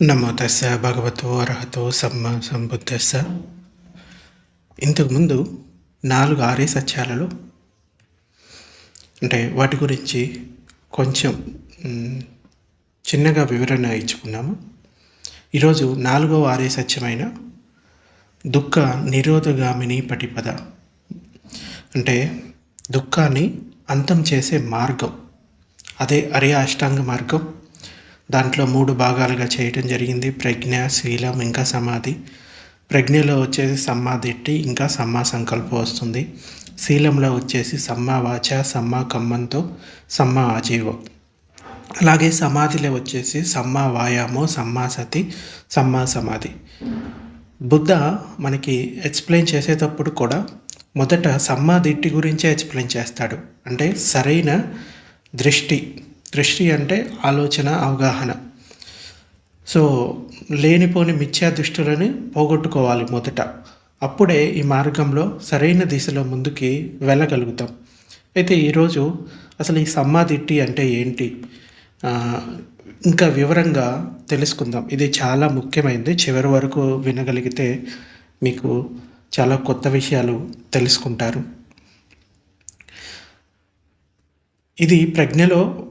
నమో దశ భగవతో అర్హతో సమ్మ సంబుద్ధస్స ఇంతకుముందు నాలుగు ఆరే సత్యాలలో అంటే వాటి గురించి కొంచెం చిన్నగా వివరణ ఇచ్చుకున్నాము. ఈరోజు నాలుగవ ఆరే సత్యమైన దుఃఖ నిరోధగామిని పటిపద. అంటే దుఃఖాన్ని అంతం చేసే మార్గం అదే అరే అష్టాంగ మార్గం. దాంట్లో మూడు భాగాలుగా చేయటం జరిగింది. ప్రజ్ఞ శీలం ఇంకా సమాధి. ప్రజ్ఞలో వచ్చేసి సమ్మాదిట్టి ఇంకా సమ్మా సంకల్పం వస్తుంది. శీలంలో వచ్చేసి సమ్మా వాచ సమ్మా కమ్మంతో సమ్మా ఆజీవం. అలాగే సమాధిలో వచ్చేసి సమ్మా వాయామో సమ్మా సతి సమ్మా సమాధి. బుద్ధ మనకి ఎక్స్ప్లెయిన్ చేసేటప్పుడు కూడా మొదట సమ్మాదిట్టి గురించే ఎక్స్ప్లెయిన్ చేస్తాడు. అంటే సరైన దృష్టి దృష్టి అంటే ఆలోచన అవగాహన. సో లేనిపోని మిథ్యా దృష్టులని పోగొట్టుకోవాలి మొదట. అప్పుడే ఈ మార్గంలో సరైన దిశలో ముందుకి వెళ్ళగలుగుతాం. అయితే ఈరోజు అసలు ఈ సమ్మాదిట్టి అంటే ఏంటి? ఇంకా వివరంగా తెలుసుకుందాం. ఇది చాలా ముఖ్యమైనది చివరి వరకు వినగలిగితే మీకు చాలా కొత్త విషయాలు తెలుసుకుంటారు. ఇది ప్రజ్ఞలో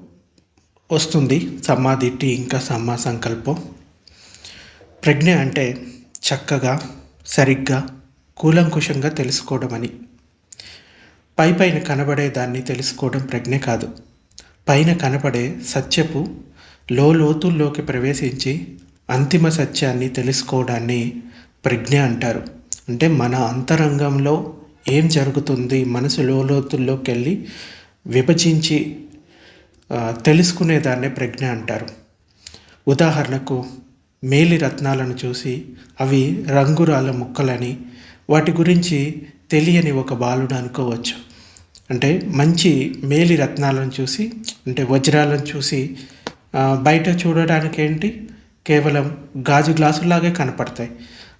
వస్తుంది. సమాధిట్టి ఇంకా సమ్మా సంకల్పం. ప్రజ్ఞ అంటే చక్కగా సరిగ్గా కూలంకుషంగా తెలుసుకోవడం అని. పై పైన కనబడే దాన్ని తెలుసుకోవడం ప్రజ్ఞ కాదు. పైన కనబడే సత్యపు లోతుల్లోకి ప్రవేశించి అంతిమ సత్యాన్ని తెలుసుకోవడాన్ని ప్రజ్ఞ అంటారు. అంటే మన అంతరంగంలో ఏం జరుగుతుంది మనసు లోతుల్లోకి వెళ్ళి విభజించి తెలుసుకునేదాన్నే ప్రజ్ఞ అంటారు. ఉదాహరణకు మేలి రత్నాలను చూసి అవి రంగురాల ముక్కలని వాటి గురించి తెలియని ఒక బాలుడు అనుకోవచ్చు. అంటే మంచి మేలి రత్నాలను చూసి అంటే వజ్రాలను చూసి బయట చూడడానికి ఏంటి కేవలం గాజు గ్లాసులాగే కనపడతాయి.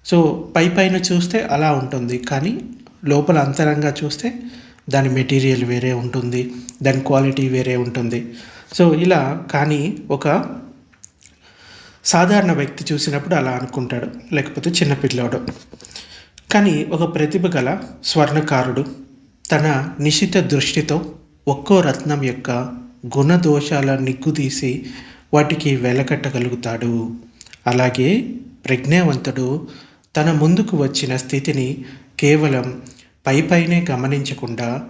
సో పై పైన చూస్తే అలా ఉంటుంది. కానీ లోపల అంతరంగా చూస్తే దాని మెటీరియల్ వేరే ఉంటుంది దాని క్వాలిటీ వేరే ఉంటుంది. సో ఇలా కానీ ఒక సాధారణ వ్యక్తి చూసినప్పుడు అలా అనుకుంటాడు లేకపోతే చిన్నపిల్లాడు కానీ ఒక ప్రతిభ గల స్వర్ణకారుడు తన నిశిత దృష్టితో ఒక్కో రత్నం యొక్క గుణదోషాల నిగ్గుదీసి వాటికి వెలకట్టగలుగుతాడు. అలాగే ప్రజ్ఞావంతుడు తన ముందుకు వచ్చిన స్థితిని కేవలం పైపైనే గమనించకుండా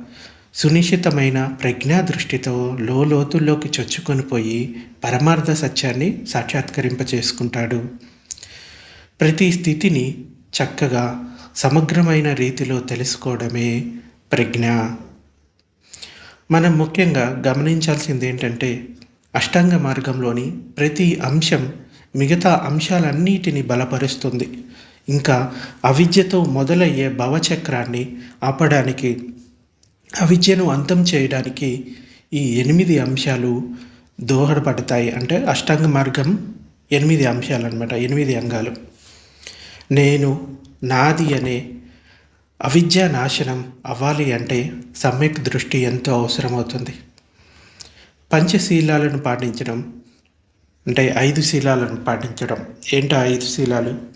సునిశ్చితమైన ప్రజ్ఞా దృష్టితో లోతుల్లోకి చొచ్చుకొని పోయి పరమార్థ సత్యాన్ని సాక్షాత్కరింపచేసుకుంటాడు ప్రతి స్థితిని చక్కగా సమగ్రమైన రీతిలో తెలుసుకోవడమే ప్రజ్ఞ. మనం ముఖ్యంగా గమనించాల్సింది ఏంటంటే అష్టాంగ మార్గంలోని ప్రతి అంశం మిగతా అంశాలన్నిటిని బలపరుస్తుంది. ఇంకా అవిద్యతో మొదలయ్యే భవచక్రాన్ని ఆపడానికి అవిద్యను అంతం చేయడానికి ఈ ఎనిమిది అంశాలు దోహదపడతాయి. అంటే అష్టాంగ మార్గం ఎనిమిది అంశాలు అనమాట ఎనిమిది అంగాలు. నేను నాది అనే అవిద్య నాశనం అవ్వాలి అంటే సమ్యక్ దృష్టి ఎంతో అవసరమవుతుంది. పంచశీలాలను పాటించడం అంటే ఐదు శీలాలను పాటించడం. ఏంటో ఐదు శీలాలు?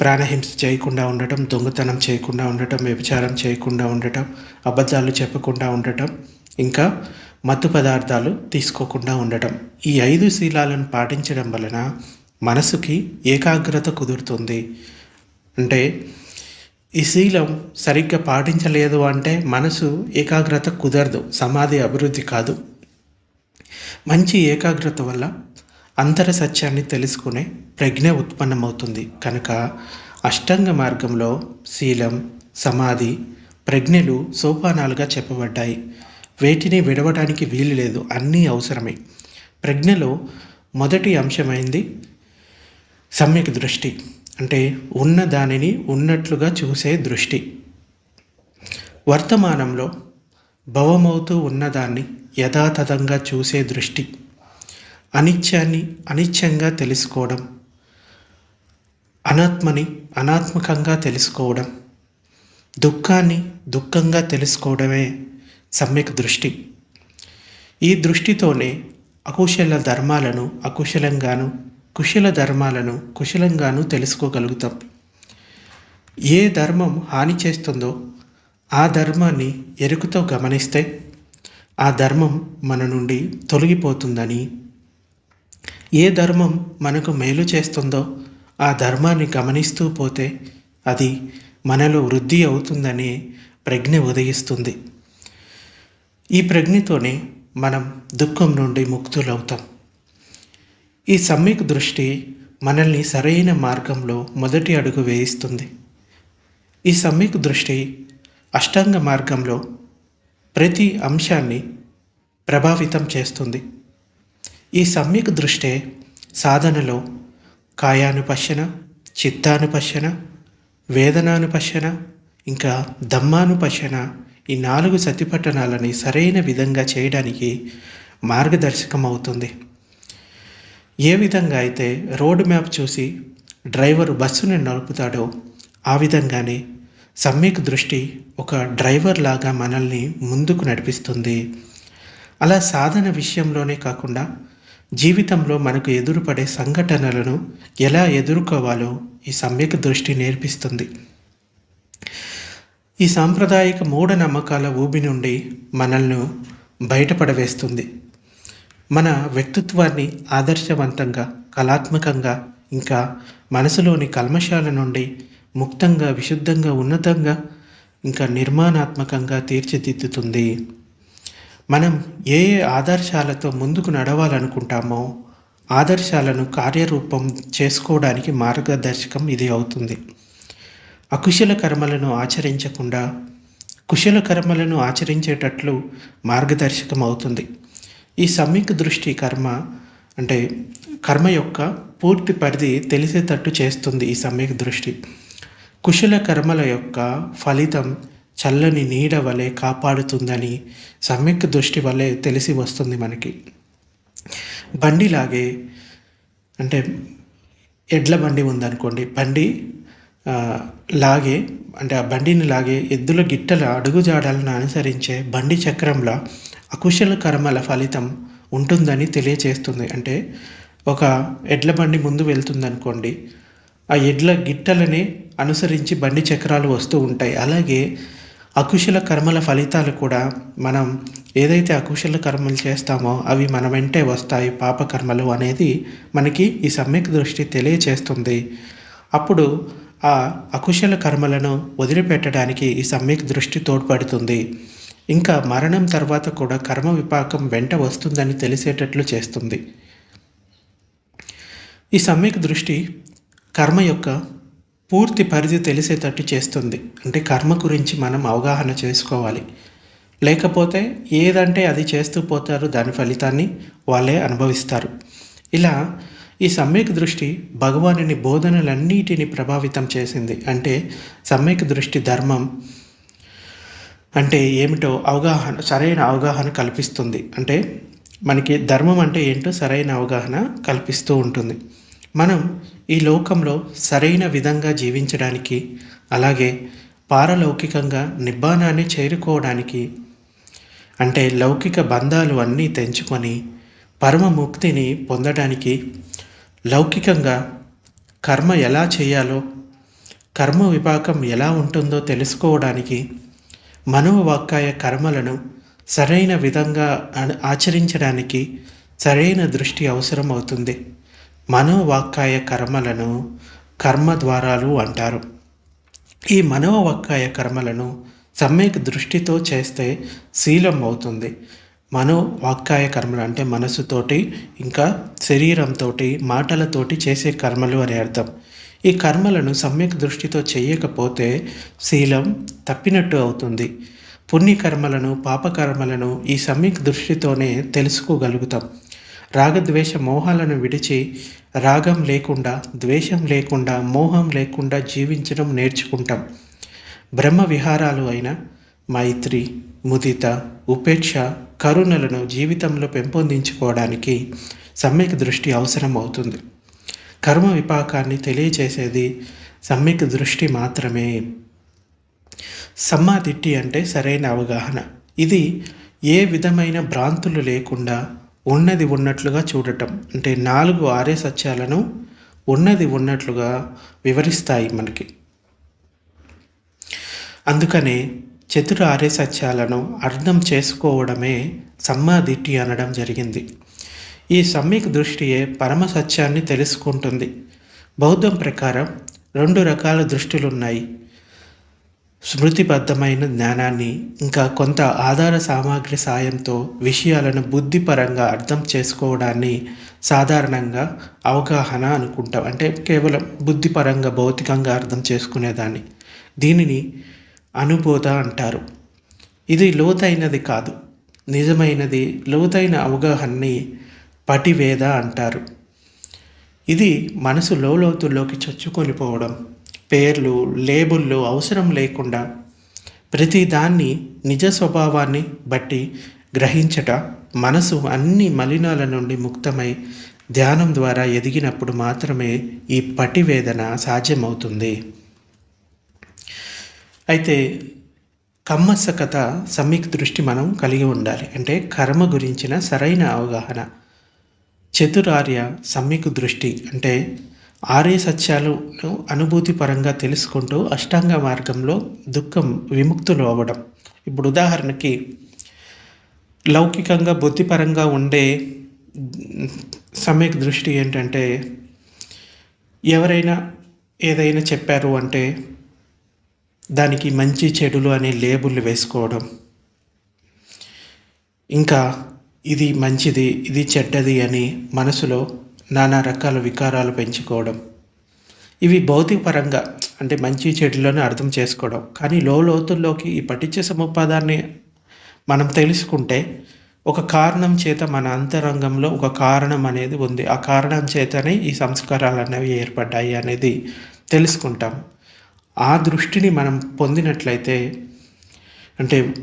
ప్రాణహింస చేయకుండా ఉండటం దొంగతనం చేయకుండా ఉండటం వ్యభిచారం చేయకుండా ఉండటం అబద్ధాలు చెప్పకుండా ఉండటం ఇంకా మత్తు పదార్థాలు తీసుకోకుండా ఉండటం. ఈ ఐదు శీలాలను పాటించడం వలన మనసుకి ఏకాగ్రత కుదురుతుంది. అంటే ఈ శీలం సరిగ్గా పాటించలేదు అంటే మనసు ఏకాగ్రత కుదరదు సమాధి అభివృద్ధి కాదు. మంచి ఏకాగ్రత వల్ల అంతర సత్యాన్ని తెలుసుకునే ప్రజ్ఞ ఉత్పన్నమవుతుంది. కనుక అష్టాంగ మార్గంలో శీలం సమాధి ప్రజ్ఞలు సోపానాలుగా చెప్పబడ్డాయి. వేటిని విడవడానికి వీలు లేదు. అన్నీ అవసరమే. ప్రజ్ఞలో మొదటి అంశమైంది సమ్యక్ దృష్టి. అంటే ఉన్న దానిని ఉన్నట్లుగా చూసే దృష్టి. వర్తమానంలో భవమవుతూ ఉన్నదాన్ని యథాతథంగా చూసే దృష్టి. అనిత్యాన్ని అనిత్యంగా తెలుసుకోవడం అనాత్మని అనాత్మకంగా తెలుసుకోవడం దుఃఖాన్ని దుఃఖంగా తెలుసుకోవడమే సమ్యక్ దృష్టి. ఈ దృష్టితోనే అకుశల ధర్మాలను అకుశలంగాను కుశల ధర్మాలను కుశలంగాను తెలుసుకోగలుగుతాం. ఏ ధర్మం హాని చేస్తుందో ఆ ధర్మాన్ని ఎరుకుతో గమనిస్తే ఆ ధర్మం మన నుండి తొలగిపోతుందని ఏ ధర్మం మనకు మేలు చేస్తుందో ఆ ధర్మాన్ని గమనిస్తూ పోతే అది మనలో వృద్ధి అవుతుందనే ప్రజ్ఞ ఉదయిస్తుంది. ఈ ప్రజ్ఞతోనే మనం దుఃఖం నుండి ముక్తులవుతాం. ఈ సమ్యక్ దృష్టి మనల్ని సరైన మార్గంలో మొదటి అడుగు వేయిస్తుంది. ఈ సమ్యక్ దృష్టి అష్టాంగ మార్గంలో ప్రతి అంశాన్ని ప్రభావితం చేస్తుంది. ఈ సమ్యక్ దృష్టే సాధనలో కాయానుపశ్యన చిత్తానుపశ్యన వేదనానుపశ్యన ఇంకా దమ్మానుపశ్యన ఈ నాలుగు సతిపట్టణాలని సరైన విధంగా చేయడానికి మార్గదర్శకం అవుతుంది ఏ విధంగా అయితే రోడ్ మ్యాప్ చూసి డ్రైవరు బస్సుని నడుపుతాడో ఆ విధంగానే సమ్యక్ దృష్టి ఒక డ్రైవర్ లాగా మనల్ని ముందుకు నడిపిస్తుంది. అలా సాధన విషయంలోనే కాకుండా జీవితంలో మనకు ఎదురుపడే సంఘటనలను ఎలా ఎదుర్కోవాలో ఈ సమ్యక్ దృష్టి నేర్పిస్తుంది. ఈ సాంప్రదాయిక మూఢనమ్మకాల ఊబి నుండి మనల్ని బయటపడవేస్తుంది. మన వ్యక్తిత్వాన్ని ఆదర్శవంతంగా కళాత్మకంగా ఇంకా మనసులోని కల్మశాల నుండి ముక్తంగా విశుద్ధంగా ఉన్నతంగా ఇంకా నిర్మాణాత్మకంగా తీర్చిదిద్దుతుంది. మనం ఏ ఏ ఆదర్శాలతో ముందుకు నడవాలనుకుంటామో ఆదర్శాలను కార్యరూపం చేసుకోవడానికి మార్గదర్శకం ఇది అవుతుంది. అకుశల కర్మలను ఆచరించకుండా కుశల కర్మలను ఆచరించేటట్లు మార్గదర్శకం అవుతుంది. ఈ సమ్యక్ దృష్టి కర్మ అంటే కర్మ యొక్క పూర్తి పరిధి తెలిసేటట్టు చేస్తుంది ఈ సమ్యక్ దృష్టి. కుశల కర్మల యొక్క ఫలితం చల్లని నీడ వలె కాపాడుతుందని సమ్యక్ దృష్టి వలె తెలిసి వస్తుంది మనకి. బండిలాగే అంటే ఎడ్ల బండి ఉందనుకోండి బండి లాగే అంటే ఆ బండిని లాగే ఎద్దుల గిట్టల అడుగుజాడలను అనుసరించే బండి చక్రంలో అకుశల కర్మల ఫలితం ఉంటుందని తెలియచేస్తుంది. అంటే ఒక ఎడ్ల బండి ముందు వెళ్తుందనుకోండి ఆ ఎడ్ల గిట్టలని అనుసరించి బండి చక్రాలు వస్తూ ఉంటాయి. అలాగే అకుశల కర్మల ఫలితాలు కూడా మనం ఏదైతే అకుశల కర్మలు చేస్తామో అవి మన వెంటే వస్తాయి పాపకర్మలు అనేది మనకి ఈ సమ్యక్ దృష్టి తెలియచేస్తుంది. అప్పుడు ఆ అకుశల కర్మలను వదిలిపెట్టడానికి ఈ సమ్యక్ దృష్టి తోడ్పడుతుంది. ఇంకా మరణం తర్వాత కూడా కర్మ విపాకం వెంట వస్తుందని తెలిసేటట్లు చేస్తుంది. ఈ సమ్యక్ దృష్టి కర్మ యొక్క పూర్తి పరిధి తెలిసేటట్టు చేస్తుంది. అంటే కర్మ గురించి మనం అవగాహన చేసుకోవాలి. లేకపోతే ఏదంటే అది చేస్తూ పోతారు దాని ఫలితాన్ని వాళ్ళే అనుభవిస్తారు. ఇలా ఈ సమ్యక్ దృష్టి భగవానుని బోధనలన్నిటిని ప్రభావితం చేసింది. అంటే సమ్యక్ దృష్టి ధర్మం అంటే ఏమిటో అవగాహన సరైన అవగాహన కల్పిస్తుంది. అంటే మనకి ధర్మం అంటే ఏంటో సరైన అవగాహన కల్పిస్తూ ఉంటుంది. మనం ఈ లోకంలో సరైన విధంగా జీవించడానికి అలాగే పారలౌకికంగా నిబ్బానాన్ని చేరుకోవడానికి అంటే లౌకిక బంధాలు అన్నీ తెంచుకొని పరమముక్తిని పొందడానికి లౌకికంగా కర్మ ఎలా చేయాలో కర్మ విపాకం ఎలా ఉంటుందో తెలుసుకోవడానికి మనోవాక్కాయ కర్మలను సరైన విధంగా ఆచరించడానికి సరైన దృష్టి అవసరం అవుతుంది మనోవాక్కాయ కర్మలను కర్మ ద్వారాలు అంటారు. ఈ మనోవాక్కాయ కర్మలను సమ్యక్ దృష్టితో చేస్తే శీలం అవుతుంది మనో వాక్కాయ కర్మలు అంటే మనసుతోటి ఇంకా శరీరంతో మాటలతోటి చేసే కర్మలు అని అర్థం. ఈ కర్మలను సమ్యక్ దృష్టితో చేయకపోతే శీలం తప్పినట్టు అవుతుంది. పుణ్యకర్మలను పాపకర్మలను ఈ సమ్యక్ దృష్టితోనే తెలుసుకోగలుగుతాం. రాగద్వేష మోహాలను విడిచి రాగం లేకుండా ద్వేషం లేకుండా మోహం లేకుండా జీవించడం నేర్చుకుంటాం. బ్రహ్మ విహారాలు అయిన మైత్రి ముదిత ఉపేక్ష కరుణలను జీవితంలో పెంపొందించుకోవడానికి సమ్యక్ దృష్టి అవసరం అవుతుంది కర్మ విపాకాన్ని తెలియచేసేది సమ్యక్ దృష్టి మాత్రమే. సమ్మాదిట్టి అంటే సరైన అవగాహన. ఇది ఏ విధమైన భ్రాంతులు లేకుండా ఉన్నది ఉన్నట్లుగా చూడటం. అంటే నాలుగు ఆరే సత్యాలను ఉన్నది ఉన్నట్లుగా వివరిస్తాయి మనకి. అందుకనే చతుర ఆరే సత్యాలను అర్థం చేసుకోవడమే సమ్మాదిట్టి అనడం జరిగింది. ఈ సమ్యక్ దృష్టియే పరమ సత్యాన్ని తెలుసుకుంటుంది. బౌద్ధం ప్రకారం రెండు రకాల దృష్టిలున్నాయి. స్మృతిబద్ధమైన జ్ఞానాన్ని ఇంకా కొంత ఆధార సామాగ్రి సాయంతో విషయాలను బుద్ధిపరంగా అర్థం చేసుకోవడాన్ని సాధారణంగా అవగాహన అనుకుంటాం. అంటే కేవలం బుద్ధిపరంగా భౌతికంగా అర్థం చేసుకునేదాన్ని. దీనిని అనుబోధ అంటారు. ఇది లోతైనది కాదు. నిజమైనది లోతైన అవగాహనని పటివేద అంటారు. ఇది మనసు లోతుల్లోకి చొచ్చుకొని పోవడం. పేర్లు లేబుళ్ళు అవసరం లేకుండా ప్రతిదాన్ని నిజ స్వభావాన్ని బట్టి గ్రహించట మనసు అన్ని మలినాల నుండి ముక్తమై ధ్యానం ద్వారా ఎదిగినప్పుడు మాత్రమే ఈ పటివేదన సాధ్యమవుతుంది. అయితే కమ్మసకత సమ్యక్ దృష్టి మనం కలిగి ఉండాలి. అంటే కర్మ గురించిన సరైన అవగాహన. చతురార్య సమ్యక్ దృష్టి అంటే ఆర్య సత్యాలను అనుభూతి పరంగా తెలుసుకుంటూ అష్టాంగ మార్గంలో దుఃఖం విముక్తులు అవ్వడం ఇప్పుడు ఉదాహరణకి లౌకికంగా బుద్ధిపరంగా ఉండే సమ్యక్ దృష్టి ఏంటంటే ఎవరైనా ఏదైనా చెప్పారు అంటే దానికి మంచి చెడులు అనే లేబుల్ వేసుకోవడం. ఇంకా ఇది మంచిది ఇది చెడ్డది అని మనసులో నానా రకాల వికారాలు పెంచుకోవడం. ఇవి భౌతిక పరంగా అంటే మంచి చెడులను అర్థం చేసుకోవడం. కానీ లోతుల్లోకి ఈ పటిచ్చ సముపాదాన్ని మనం తెలుసుకుంటే ఒక కారణం చేత మన అంతరంగంలో ఒక కారణం అనేది ఉంది. ఆ కారణం చేతనే ఈ సంస్కారాలు అనేవి ఏర్పడ్డాయి అనేది తెలుసుకుంటాం. ఆ దృష్టిని మనం పొందినట్లయితే అంటే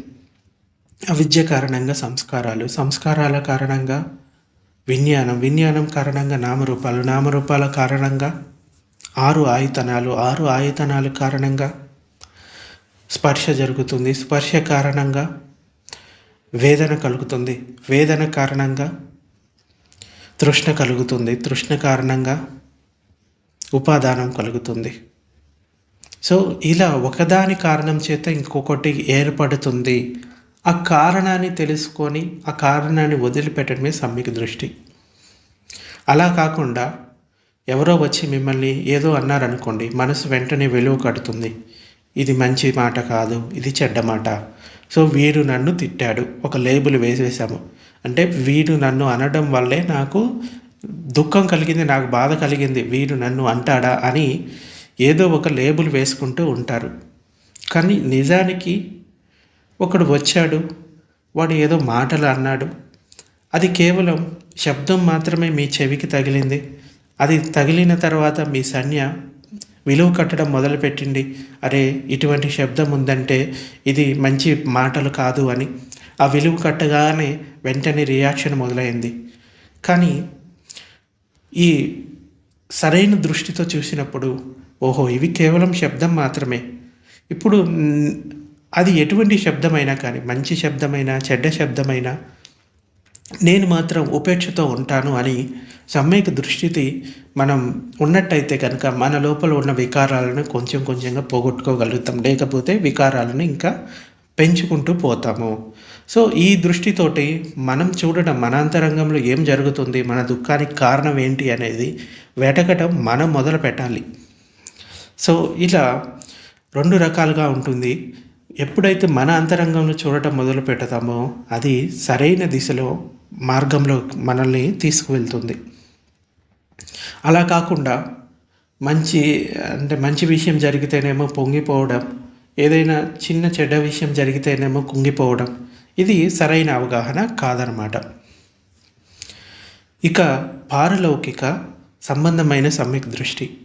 అవిద్య కారణంగా సంస్కారాలు సంస్కారాల కారణంగా విజ్ఞానం. విజ్ఞానం కారణంగా నామరూపాలు. నామరూపాల కారణంగా ఆరు ఆయతనాలు. ఆరు ఆయతనాల కారణంగా స్పర్శ జరుగుతుంది. స్పర్శ కారణంగా వేదన కలుగుతుంది. వేదన కారణంగా తృష్ణ కలుగుతుంది. తృష్ణ కారణంగా ఉపాదానం కలుగుతుంది. సో ఇలా ఒకదాని కారణం చేత ఇంకొకటి ఏర్పడుతుంది. ఆ కారణాన్ని తెలుసుకొని ఆ కారణాన్ని వదిలిపెట్టడమే సమ్యక్ దృష్టి. అలా కాకుండా ఎవరో వచ్చి మిమ్మల్ని ఏదో అన్నారనుకోండి మనసు వెంటనే వెలువ కడుతుంది. ఇది మంచి మాట కాదు ఇది చెడ్డ మాట. సో వీడు నన్ను తిట్టాడు ఒక లేబుల్ వేసేసాము. అంటే వీడు నన్ను అనడం వల్లే నాకు దుఃఖం కలిగింది నాకు బాధ కలిగింది వీడు నన్ను అంటాడా అని ఏదో ఒక లేబుల్ వేసుకుంటూ ఉంటారు. కానీ నిజానికి ఒకడు వచ్చాడు. వాడు ఏదో మాటలు అన్నాడు. అది కేవలం శబ్దం మాత్రమే మీ చెవికి తగిలింది. అది తగిలిన తర్వాత మీ సన్య విలువ కట్టడం మొదలుపెట్టింది. అరే ఇటువంటి శబ్దం ఉందంటే ఇది మంచి మాటలు కాదు అని. ఆ విలువ కట్టగానే వెంటనే రియాక్షన్ మొదలైంది. కానీ ఈ సరైన దృష్టితో చూసినప్పుడు ఓహో ఇవి కేవలం శబ్దం మాత్రమే. ఇప్పుడు అది ఎటువంటి శబ్దమైనా కానీ మంచి శబ్దమైనా చెడ్డ శబ్దమైనా నేను మాత్రం ఉపేక్షతో ఉంటాను అని సమ్యక దృష్టితి మనం ఉన్నట్టయితే కనుక మన లోపల ఉన్న వికారాలను కొంచెం కొంచెంగా పోగొట్టుకోగలుగుతాం. లేకపోతే వికారాలను ఇంకా పెంచుకుంటూ పోతాము. సో ఈ దృష్టితోటి మనం చూడడం మన అంతరంగంలో ఏం జరుగుతుంది మన దుఃఖానికి కారణం ఏంటి అనేది వెటకటం మనం మొదలు పెట్టాలి సో ఇలా రెండు రకాలుగా ఉంటుంది. ఎప్పుడైతే మన అంతరంగంలో చూడటం మొదలు పెడతామో అది సరైన దిశలో మార్గంలో మనల్ని తీసుకువెళ్తుంది. అలా కాకుండా మంచి అంటే మంచి విషయం జరిగితేనేమో పొంగిపోవడం ఏదైనా చిన్న చెడ్డ విషయం జరిగితేనేమో కుంగిపోవడం ఇది సరైన అవగాహన కాదనమాట. ఇక పారలౌకిక సంబంధమైన సమ్యక్ దృష్టి.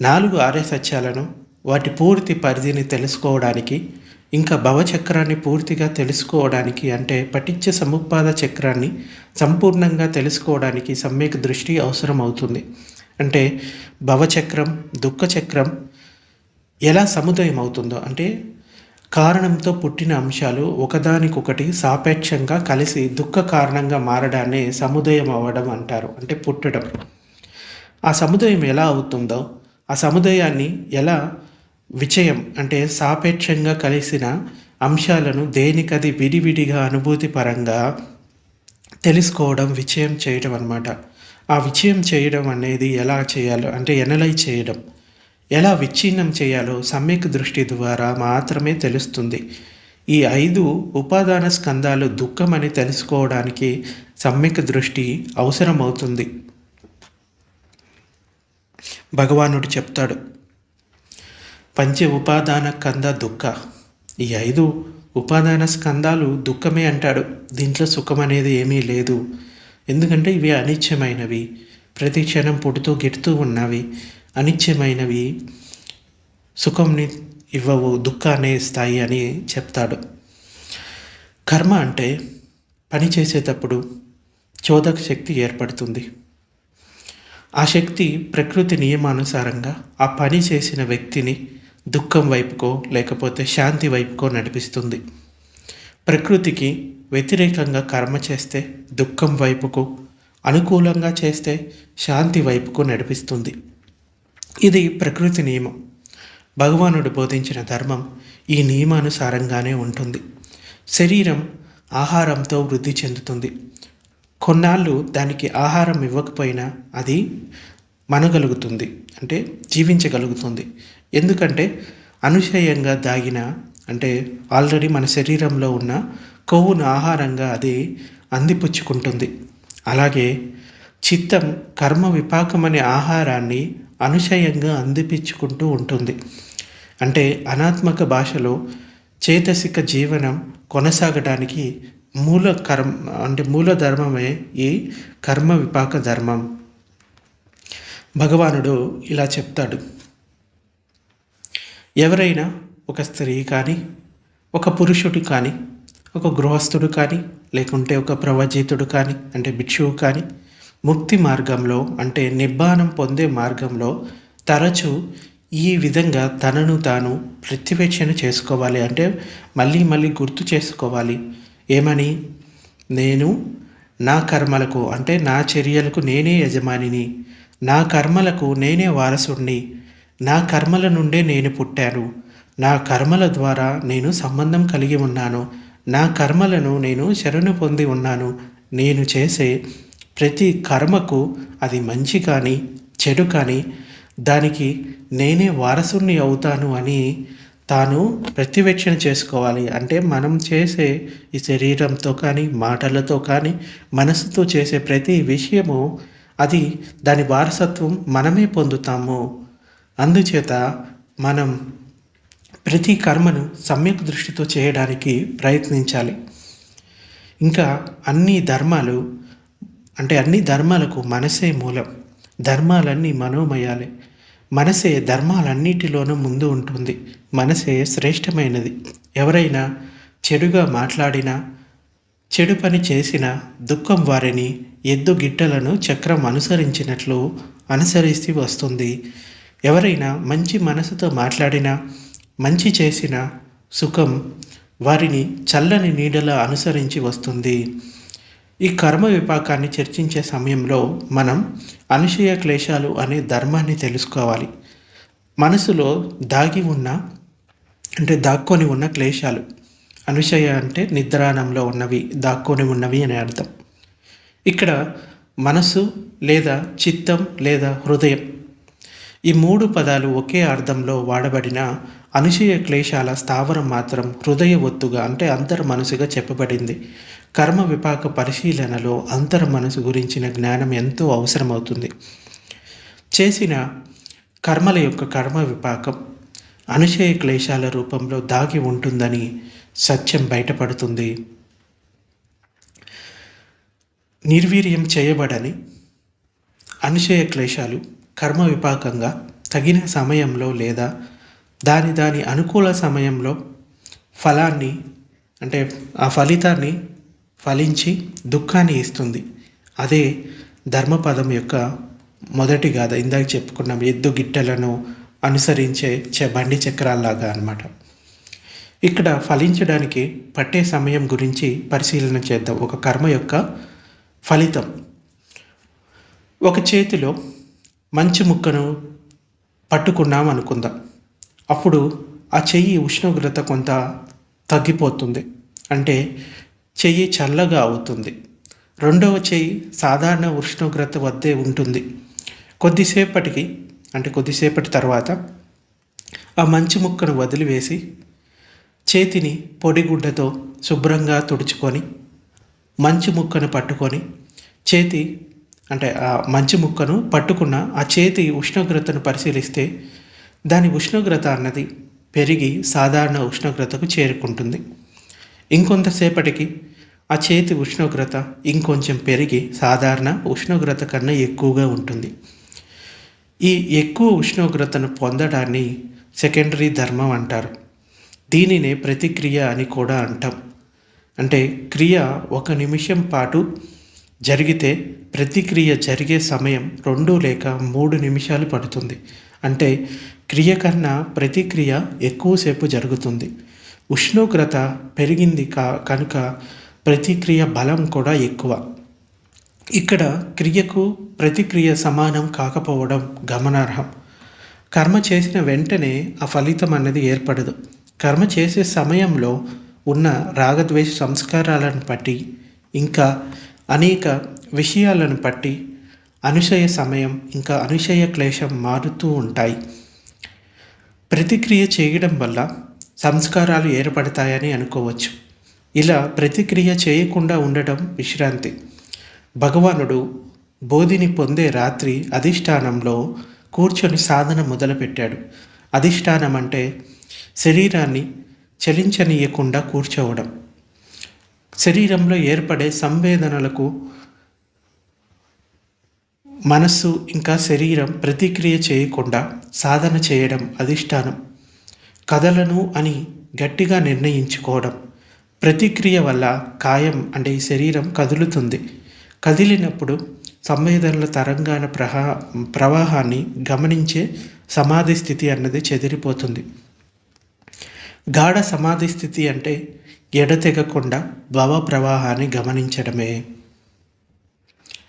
నాలుగు ఆర్య సత్యాలను వాటి పూర్తి పరిధిని తెలుసుకోవడానికి ఇంకా భవచక్రాన్ని పూర్తిగా తెలుసుకోవడానికి అంటే పటిచ్చ సముపాద చక్రాన్ని సంపూర్ణంగా తెలుసుకోవడానికి సమ్యక్ దృష్టి అవసరం అవుతుంది అంటే భవచక్రం దుఃఖచక్రం ఎలా సముదయం అవుతుందో అంటే కారణంతో పుట్టిన అంశాలు ఒకదానికొకటి సాపేక్షంగా కలిసి దుఃఖ కారణంగా మారడాన్ని సముదయం అవ్వడం అంటారు అంటే పుట్టడం. ఆ సముదయం ఎలా అవుతుందో ఆ సముదయాన్ని ఎలా విచయం అంటే సాపేక్షంగా కలిసిన అంశాలను దేనికది విడివిడిగా అనుభూతి పరంగా తెలుసుకోవడం విచయం చేయడం అన్నమాట. ఆ విచయం చేయడం అనేది ఎలా చేయాలో అంటే ఎనలైజ్ చేయడం. ఎలా విచ్ఛిన్నం చేయాలో సమ్యక్ దృష్టి ద్వారా మాత్రమే తెలుస్తుంది. ఈ ఐదు ఉపాదాన స్కందాలు దుఃఖమని తెలుసుకోవడానికి సమ్యక్ దృష్టి అవసరమవుతుంది. భగవానుడు చెప్తాడు పంచ ఉపాదాన కంద దుఃఖ. ఈ ఐదు ఉపాదాన స్కందాలు దుఃఖమే అంటాడు. దీంట్లో సుఖం అనేది ఏమీ లేదు. ఎందుకంటే ఇవి అనిత్యమైనవి. ప్రతి క్షణం పుడుతూ గిడుతూ ఉన్నవి. అనిత్యమైనవి సుఖంని ఇవ్వవు దుఃఖాన్ని ఇస్తాయి అని చెప్తాడు. కర్మ అంటే పని చేసేటప్పుడు చోదక శక్తి ఏర్పడుతుంది. ఆ శక్తి ప్రకృతి నియమానుసారంగా ఆ పని చేసిన వ్యక్తిని దుఃఖం వైపుకో లేకపోతే శాంతి వైపుకో నడిపిస్తుంది. ప్రకృతికి వ్యతిరేకంగా కర్మ చేస్తే దుఃఖం వైపుకు అనుకూలంగా చేస్తే శాంతి వైపుకు నడిపిస్తుంది. ఇది ప్రకృతి నియమం. భగవానుడు బోధించిన ధర్మం ఈ నియమానుసారంగానే ఉంటుంది. శరీరం ఆహారంతో వృద్ధి చెందుతుంది. కొన్నాళ్ళు దానికి ఆహారం ఇవ్వకపోయినా అది మనగలుగుతుంది అంటే జీవించగలుగుతుంది. ఎందుకంటే అనుశయంగా దాగిన అంటే ఆల్రెడీ మన శరీరంలో ఉన్న కొవ్వును ఆహారంగా అది అందిపుచ్చుకుంటుంది. అలాగే చిత్తం కర్మ విపాకం అనే ఆహారాన్ని అనుశయంగా అందిపించుకుంటూ ఉంటుంది. అంటే అనాత్మక భాషలో చేతసిక జీవనం కొనసాగడానికి మూల కర్మ అంటే మూల ధర్మమే ఈ కర్మ విపాక ధర్మం. భగవానుడు ఇలా చెప్తాడు. ఎవరైనా ఒక స్త్రీ కానీ ఒక పురుషుడు కానీ ఒక గృహస్థుడు కానీ లేకుంటే ఒక ప్రవజితుడు కానీ అంటే భిక్షువు కానీ ముక్తి మార్గంలో అంటే నిబ్బానం పొందే మార్గంలో తరచూ ఈ విధంగా తనను తాను ప్రతివేక్షణ చేసుకోవాలి. అంటే మళ్ళీ మళ్ళీ గుర్తు చేసుకోవాలి. ఏమని? నేను నా కర్మలకు అంటే నా చర్యలకు నేనే యజమానిని. నా కర్మలకు నేనే వారసుడిని. నా కర్మల నుండే నేను పుట్టాను. నా కర్మల ద్వారా నేను సంబంధం కలిగి ఉన్నాను. నా కర్మలను నేను శరణు పొంది ఉన్నాను. నేను చేసే ప్రతి కర్మకు అది మంచి కానీ చెడు కానీ దానికి నేనే వారసుని అవుతాను అని తాను ప్రతివేక్షణ చేసుకోవాలి. అంటే మనం చేసే ఈ శరీరంతో కానీ మాటలతో కానీ మనసుతో చేసే ప్రతి విషయము అది దాని వారసత్వం మనమే పొందుతాము. అందుచేత మనం ప్రతి కర్మను సమ్యక్ దృష్టితో చేయడానికి ప్రయత్నించాలి. ఇంకా అన్ని ధర్మాలు అంటే అన్ని ధర్మాలకు మనసే మూలం. ధర్మాలన్నీ మనోమయాలే. మనసే ధర్మాలన్నిటిలోనూ ముందు ఉంటుంది. మనసే శ్రేష్టమైనది. ఎవరైనా చెడుగా మాట్లాడినా చెడు పని చేసిన దుఃఖం వారిని ఎద్దు గిట్టలను చక్రం అనుసరించినట్లు అనుసరిస్తూ వస్తుంది. ఎవరైనా మంచి మనసుతో మాట్లాడినా మంచి చేసిన సుఖం వారిని చల్లని నీడలా అనుసరించి వస్తుంది. ఈ కర్మ విపాకాన్ని చర్చించే సమయంలో మనం అనుషయ క్లేశాలు అనే ధర్మాన్ని తెలుసుకోవాలి. మనసులో దాగి ఉన్న అంటే దాక్కొని ఉన్న క్లేశాలు. అనుషయ అంటే నిద్రాణంలో ఉన్నవి దాక్కొని ఉన్నవి అనే అర్థం. ఇక్కడ మనసు లేదా చిత్తం లేదా హృదయం ఈ మూడు పదాలు ఒకే అర్థంలో వాడబడిన అనుశయ క్లేశాల స్థావరం మాత్రం హృదయ ఒత్తుగా అంటే అంతర్ మనసుగా చెప్పబడింది. కర్మ విపాక పరిశీలనలో అంతర్ మనసు గురించిన జ్ఞానం ఎంతో అవసరమవుతుంది. చేసిన కర్మల యొక్క కర్మ విపాకం అనుశయ క్లేశాల రూపంలో దాగి ఉంటుందని సత్యం బయటపడుతుంది. నిర్వీర్యం చేయబడని అనుశయ క్లేశాలు కర్మ విపాకంగా తగిన సమయంలో లేదా దాని దాని అనుకూల సమయంలో ఫలాన్ని అంటే ఆ ఫలితాన్ని ఫలించి దుఃఖాన్ని ఇస్తుంది. అదే ధర్మపదం యొక్క మొదటి గాథ. ఇందాక చెప్పుకున్నాం ఎద్దు గిట్టెలను అనుసరించే చ బండి చక్రాల్లాగా అనమాట ఇక్కడ ఫలించడానికి పట్టే సమయం గురించి పరిశీలన చేద్దాం. ఒక కర్మ యొక్క ఫలితం. ఒక చేతిలో మంచి ముక్కను పట్టుకున్నాం అనుకుందాం. అప్పుడు ఆ చెయ్యి ఉష్ణోగ్రత కొంత తగ్గిపోతుంది. అంటే చెయ్యి చల్లగా అవుతుంది. రెండవ చెయ్యి సాధారణ ఉష్ణోగ్రత వద్దే ఉంటుంది. కొద్దిసేపటికి అంటే కొద్దిసేపటి తర్వాత ఆ మంచి ముక్కను వదిలివేసి చేతిని పొడిగుడ్డతో శుభ్రంగా తుడుచుకొని మంచి ముక్కను పట్టుకొని చేతి అంటే ఆ మంచి ముక్కను పట్టుకున్న ఆ చేతి ఉష్ణోగ్రతను పరిశీలిస్తే దాని ఉష్ణోగ్రత అన్నది పెరిగి సాధారణ ఉష్ణోగ్రతకు చేరుకుంటుంది. ఇంకొంతసేపటికి ఆ చేతి ఉష్ణోగ్రత ఇంకొంచెం పెరిగి సాధారణ ఉష్ణోగ్రత కన్నా ఎక్కువగా ఉంటుంది. ఈ ఎక్కువ ఉష్ణోగ్రతను పొందడాన్ని సెకండరీ ధర్మం అంటారు. దీనినే ప్రతిక్రియ అని కూడా అంటాం. అంటే క్రియ ఒక నిమిషం పాటు జరిగితే ప్రతిక్రియ జరిగే సమయం రెండు లేక మూడు నిమిషాలు పడుతుంది. అంటే క్రియ కన్నా ప్రతిక్రియ ఎక్కువసేపు జరుగుతుంది. ఉష్ణోగ్రత పెరిగింది కా కనుక ప్రతిక్రియ బలం కూడా ఎక్కువ. ఇక్కడ క్రియకు ప్రతిక్రియ సమానం కాకపోవడం గమనార్హం. కర్మ చేసిన వెంటనే ఆ ఫలితం అన్నది ఏర్పడదు. కర్మ చేసే సమయంలో ఉన్న రాగద్వేష సంస్కారాలను బట్టి ఇంకా అనేక విషయాలను బట్టి అనుశయ సమయం ఇంకా అనుశయ క్లేశం మారుతూ ఉంటాయి. ప్రతిక్రియ చేయడం వల్ల సంస్కారాలు ఏర్పడతాయని అనుకోవచ్చు. ఇలా ప్రతిక్రియ చేయకుండా ఉండటం విశ్రాంతి. భగవానుడు బోధిని పొందే రాత్రి అధిష్టానంలో కూర్చొని సాధన మొదలుపెట్టాడు. అధిష్టానం అంటే శరీరాన్ని చలించనీయకుండా కూర్చోవడం. శరీరంలో ఏర్పడే సంవేదనలకు మనస్సు ఇంకా శరీరం ప్రతిక్రియ చేయకుండా సాధన చేయడం అధిష్టానం. కథలను అని గట్టిగా నిర్ణయించుకోవడం. ప్రతిక్రియ వల్ల కాయం అంటే ఈ శరీరం కదులుతుంది. కదిలినప్పుడు సంవేదనల తరంగాల ప్రహా ప్రవాహాన్ని గమనించే సమాధి స్థితి అన్నది చెదిరిపోతుంది. గాఢ సమాధి స్థితి అంటే ఎడతెగకుండా భవ ప్రవాహాన్ని గమనించడమే.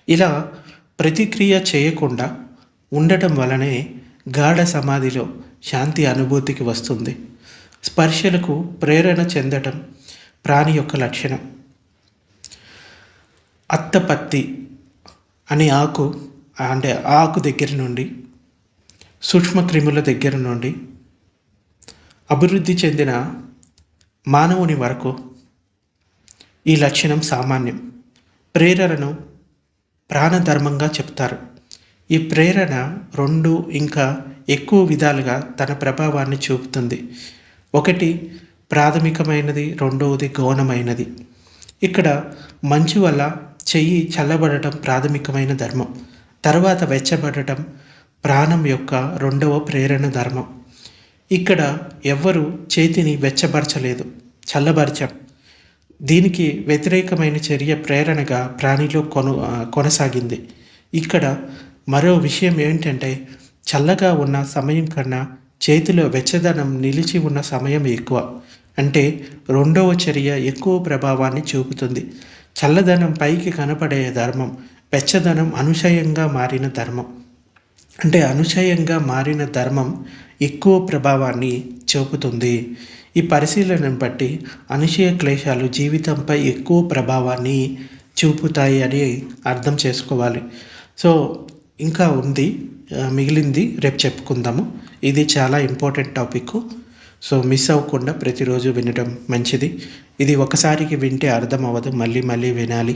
ఇలా ప్రతిక్రియ చేయకుండా ఉండటం వలనే గాఢ సమాధిలో శాంతి అనుభూతికి వస్తుంది. స్పర్శలకు ప్రేరణ చెందటం ప్రాణి యొక్క లక్షణం. అత్తపత్తి అనే ఆకు అంటే ఆకు దగ్గర నుండి సూక్ష్మక్రిముల దగ్గర నుండి అభివృద్ధి చెందిన మానవుని వరకు ఈ లక్షణం సామాన్యం. ప్రేరణను ప్రాణధర్మంగా చెప్తారు. ఈ ప్రేరణ రెండు ఇంకా ఎక్కువ విధాలుగా తన ప్రభావాన్ని చూపుతుంది. ఒకటి ప్రాథమికమైనది రెండవది గౌణమైనది. ఇక్కడ మంచు వల్ల చెయ్యి చల్లబడటం ప్రాథమికమైన ధర్మం. తర్వాత వెచ్చబడటం ప్రాణం యొక్క రెండవ ప్రేరణ ధర్మం. ఇక్కడ ఎవ్వరు చేతిని వెచ్చబరచలేదు. చల్లబరచం. దీనికి వ్యతిరేకమైన చర్య ప్రేరణగా ప్రాణిలో కొను కొనసాగింది. ఇక్కడ మరో విషయం ఏంటంటే చల్లగా ఉన్న సమయం కన్నా చేతిలో వెచ్చదనం నిలిచి ఉన్న సమయం ఎక్కువ. అంటే రెండవ చర్య ఎక్కువ ప్రభావాన్ని చూపుతుంది. చల్లదనం పైకి కనపడే ధర్మం వెచ్చదనం అనుశయంగా మారిన ధర్మం. అంటే అనుచయంగా మారిన ధర్మం ఎక్కువ ప్రభావాన్ని చూపుతుంది. ఈ పరిశీలనను బట్టి అనుశయ క్లేశాలు జీవితంపై ఎక్కువ ప్రభావాన్ని చూపుతాయి అని అర్థం చేసుకోవాలి. సో ఇంకా ఉంది మిగిలింది రేపు చెప్పుకుందాము. ఇది చాలా ఇంపార్టెంట్ టాపిక్. సో మిస్ అవ్వకుండా ప్రతిరోజు వినడం మంచిది. ఇది ఒకసారికి వింటే అర్థం అవ్వదు మళ్ళీ మళ్ళీ వినాలి.